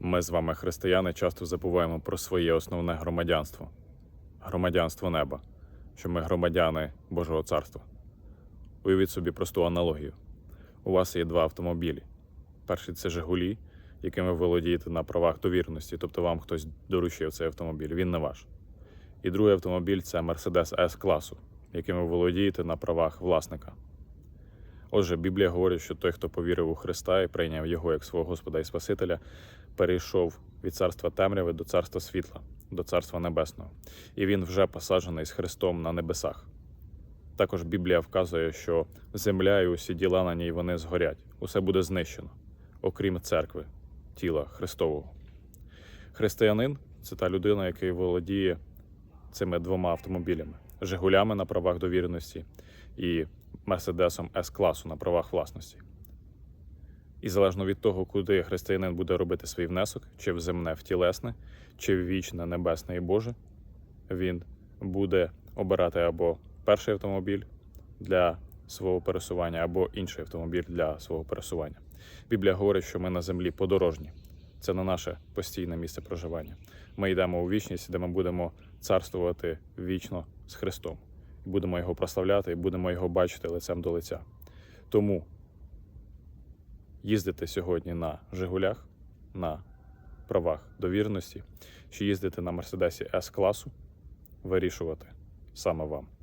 Ми з вами, християни, часто забуваємо про своє основне громадянство громадянство неба, що ми громадяни Божого царства. Уявіть собі просту аналогію. У вас є два автомобілі. Перший це Жигулі, яким ви володієте на правах довіреності, тобто вам хтось доручив цей автомобіль, він не ваш. І другий автомобіль це Mercedes s класу, яким ви володієте на правах власника. Отже, Біблія говорить, що той, хто повірив у Христа і прийняв його як свого Господа і Спасителя, перейшов від царства темряви до царства світла, до царства небесного, і він вже посаджений з Христом на небесах. Також Біблія вказує, що земля і усі діла на ній вони згорять, усе буде знищено, окрім церкви, тіла Христового. Християнин це та людина, який володіє цими двома автомобілями: Жигулями на правах довіреності і Мерседесом с класу на правах власності. І залежно від того, куди християнин буде робити свій внесок, чи в земне, в тілесне, чи в вічне, небесне і Боже, він буде обирати або перший автомобіль для свого пересування, або інший автомобіль для свого пересування. Біблія говорить, що ми на землі подорожні. Це не наше постійне місце проживання. Ми йдемо у вічність, де ми будемо царствувати вічно з Христом. Будемо його прославляти, і будемо його бачити лицем до лиця. Тому їздити сьогодні на Жигулях, на правах довірності, чи їздити на Мерседесі С класу, вирішувати саме вам.